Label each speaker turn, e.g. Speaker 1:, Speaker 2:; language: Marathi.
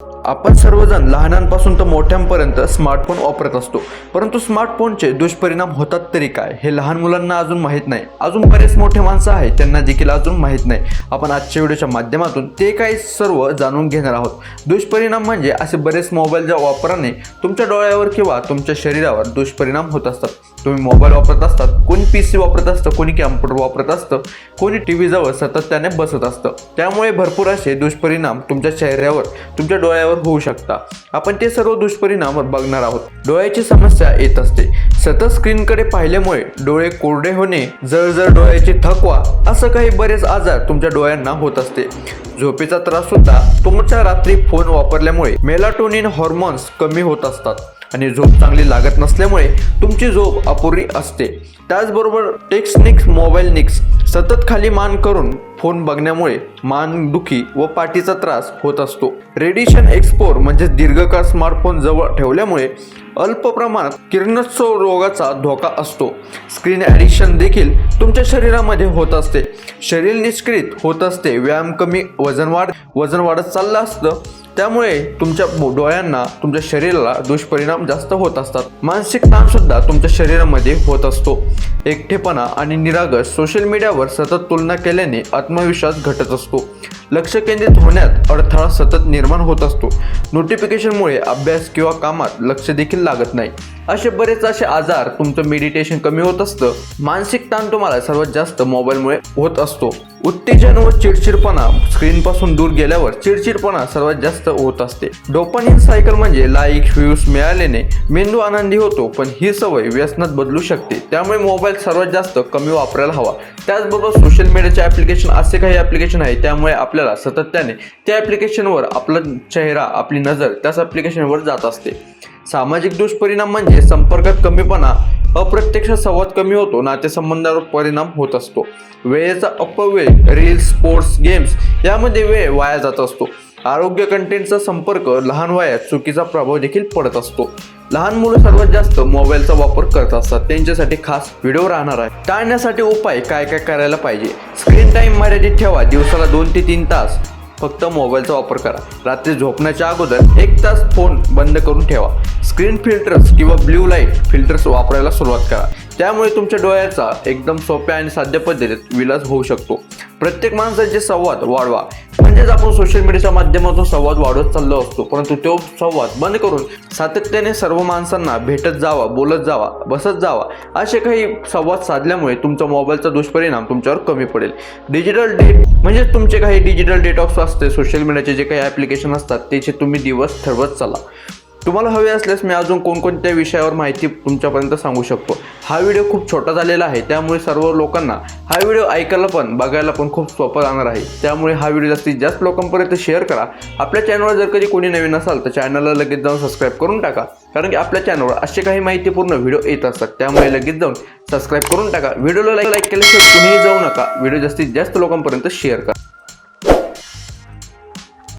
Speaker 1: you आपण सर्वजण लहानांपासून तर मोठ्यांपर्यंत स्मार्टफोन वापरत असतो. परंतु स्मार्टफोनचे दुष्परिणाम होतात तरी काय हे लहान मुलांना अजून माहीत नाही. अजून बरेच मोठे माणसं आहेत त्यांना देखील अजून माहीत नाही. आपण आजच्या व्हिडिओच्या माध्यमातून ते काही सर्व जाणून घेणार आहोत. दुष्परिणाम म्हणजे असे बरेच मोबाईलच्या वापराने तुमच्या डोळ्यावर किंवा तुमच्या शरीरावर दुष्परिणाम होत असतात. तुम्ही मोबाईल वापरत असतात कोणी पी सी वापरत असतं कोणी कॅम्प्युटर वापरत असतं कोणी टी व्हीजवळ सातत्याने बसत असतं. त्यामुळे भरपूर असे दुष्परिणाम तुमच्या शरीरावर तुमच्या डोळ्यावर होऊ शकता. आपण ते सर्व दुष्परिणाम बघणार आहोत. डोळ्याची समस्या येत असते. सतत स्क्रीनकडे पाहिल्यामुळे डोळे कोरडे होणे जळजळ डोळ्याचे थकवा असं काही बरेच आजार तुमच्या डोळ्यांना होत असते. झोपेचा त्रास सुद्धा तुमच्या रात्री फोन वापरल्यामुळे मेलाटोनिन हॉर्मोन्स कमी होत असतात आणि झोप चांगली लागत नसल्यामुळे तुमची झोप अपुरी असते. त्याचबरोबर टेक्स्निक्स मोबाईल निक्स सतत खाली मान करून फोन बघण्यामुळे मान दुखी व पाठीचा त्रास होत असतो. रेडिएशन एक्सपोर म्हणजे दीर्घकाळ स्मार्टफोन जवळ ठेवल्यामुळे अल्प प्रमाणात किरणोत्सव रोगाचा धोका असतो. स्क्रीन ॲडिक्शन देखील तुमच्या शरीरामध्ये होत असते. शरीर निष्क्रित होत असते. व्यायाम कमी वजन वाढ वजन वाढत चाललं असतं. त्यामुळे तुमच्या डोळ्यांना तुमच्या शरीराला दुष्परिणाम जास्त होत असतात. मानसिक ताण सुद्धा तुमच्या शरीरामध्ये होत असतो. एकटेपणा आणि निरागस सोशल मीडियावर सतत तुलना केल्याने आत्मविश्वास घटत असतो. लक्ष केंद्रित होण्यात अडथळा सतत निर्माण होत असतो. नोटिफिकेशनमुळे अभ्यास किंवा कामात लक्ष देखील लागत नाही. असे बरेच असे आजार तुमचं मेडिटेशन कमी होत असतं. मानसिक ताण तुम्हाला सर्वात जास्त मोबाईलमुळे होत असतो. उत्तेजन व चिडचिडपणा स्क्रीनपासून दूर गेल्यावर चिडचिडपणा सर्वात जास्त होत असते. डोपामिन सायकल म्हणजे लाईक व्ह्यूज मिळाल्याने मेंदू आनंदी होतो पण ही सवय व्यसनात बदलू शकते. त्यामुळे मोबाईल सर्वात जास्त कमी वापरायला हवा. त्याचबरोबर सोशल मीडियाचे ॲप्लिकेशन असे काही ॲप्लिकेशन आहे त्यामुळे आपल्याला सातत्याने त्या ॲप्लिकेशनवर आपला चेहरा आपली नजर त्याच ॲप्लिकेशनवर जात असते. सामाजिक दुष्परिणाम म्हणजे संपर्कात कमीपणा अप्रत्यक्ष संवाद कमी होतो नातेसंबंधावर परिणाम होत असतो. वेळेचा अपव्यय रील्स स्पोर्ट्स गेम्स यामध्ये वेळ वाया जात असतो. आरोग्य कंटेंटचा संपर्क लहान वयात चुकीचा प्रभाव देखील पडत असतो. लहान मुलं सर्वात जास्त मोबाईलचा वापर करत असतात. त्यांच्यासाठी खास व्हिडिओ राहणार आहे. टाळण्यासाठी उपाय काय काय करायला पाहिजे? स्क्रीन टाईम मर्यादित ठेवा. दिवसाला दोन ते तीन तास फक्त मोबाईलचा वापर करा. रात्री झोपण्याच्या अगोदर एक तास फोन बंद करून ठेवा. स्क्रीन फिल्टर्स किंवा ब्ल्यू लाइट फिल्टर्स वापरायला सुरुवात करा. त्यामुळे तुमच्या डोळ्याचा एकदम सोप्या आणि साध्य पद्धतीत विलास होऊ शकतो. प्रत्येक माणसाचे संवाद वाढवा. म्हणजेच आपण सोशल मीडियाच्या माध्यमातून संवाद वाढवत चाललो असतो परंतु तो संवाद बंद करून सातत्याने सर्व माणसांना भेटत जावा बोलत जावा बसत जावा असे काही संवाद साधल्यामुळे तुमचा मोबाईलचा दुष्परिणाम तुमच्यावर कमी पडेल. डिजिटल डेट म्हणजे तुमचे काही डिजिटल डेटॉक्स असते. सोशल मीडियाचे जे काही ॲप्लिकेशन असतात त्याचे तुम्ही दिवस ठरवत चला. तुम्हाला हवे असल्यास मी अजून कोणकोणत्या विषयावर माहिती तुमच्यापर्यंत सांगू शकतो? हा व्हिडिओ खूप छोटा झालेला आहे त्यामुळे सर्व लोकांना हा व्हिडिओ ऐकायला पण बघायला पण खूप सोपं जाणार आहे. त्यामुळे हा व्हिडिओ जास्तीत जास्त लोकांपर्यंत शेअर करा. आपल्या चॅनलवर जर कधी कोणी नवीन असाल तर चॅनलला लगेच जाऊन सबस्क्राईब करून टाका. कारण की आपल्या चॅनलवर असे काही माहितीपूर्ण व्हिडिओ येत असतात त्यामुळे लगेच जाऊन सबस्क्राईब करून टाका. व्हिडिओला लाईक लाईक केल्याशिवाय कुणीही जाऊ नका. व्हिडिओ जास्तीत जास्त लोकांपर्यंत शेअर करा.